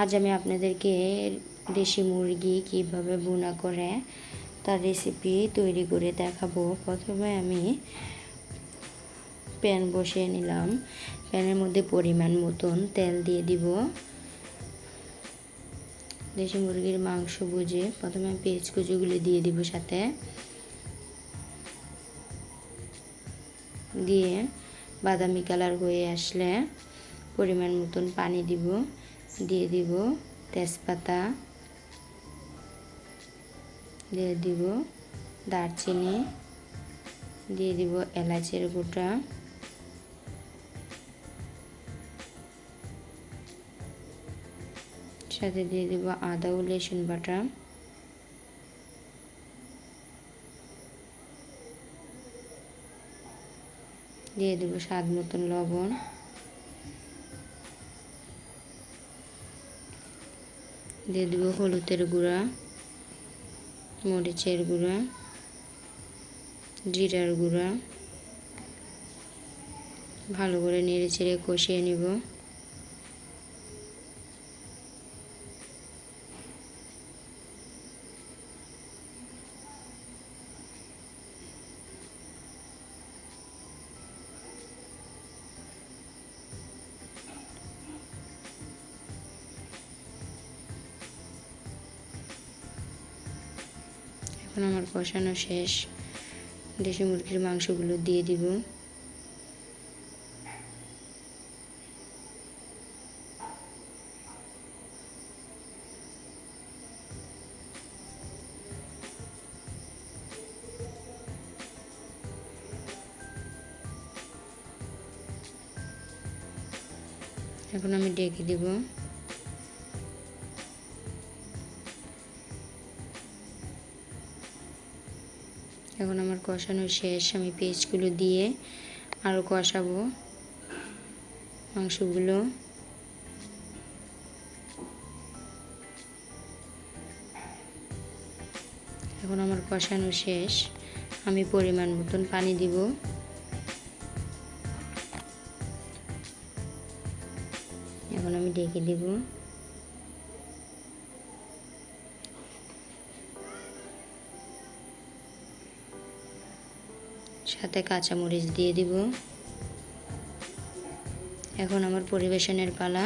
আজ আমি আপনাদেরকে দেশি মুরগি কীভাবে বোনা করে তার রেসিপি তৈরি করে দেখাবো। প্রথমে আমি প্যান বসিয়ে নিলাম। প্যানের মধ্যে পরিমাণ মতন তেল দিয়ে দিব। দেশি মুরগির মাংস বুঝে প্রথমে আমি পেঁয়াজ কুচুগুলি দিয়ে দিব সাথে। দিয়ে বাদামি কালার হয়ে আসলে পরিমাণ মতন পানি দিব। দিয়ে দিব তেজপাতা, দিয়ে দিব দারচিনি, দিয়ে দিব এলাচের গোটা সাথে দিয়ে দিব আদা ও রসুন বাটা। দিয়ে দেবো স্বাদ মতন লবণ। দিয়ে দেবো হলুদের গুঁড়া মরিচের গুঁড়া জিরার গুঁড়া। ভালো করে নেড়ে চেড়ে কষিয়ে নিব। এখন আমার কষানো শেষ। দেশি মুরগির মাংসগুলো দিয়ে দিব। এখন আমি ডেকে দিব। এখন আমার কষানো শেষ। আমি পেস্টগুলো দিয়ে আরও কষাবো মাংসগুলো। এখন আমার কষানো শেষ। আমি পরিমাণ মতন পানি দিব। এখন আমি ডেকে দেব। সাথে কাঁচামরিচ দিয়ে দিব। এখন আমার পরিবেশনের পালা।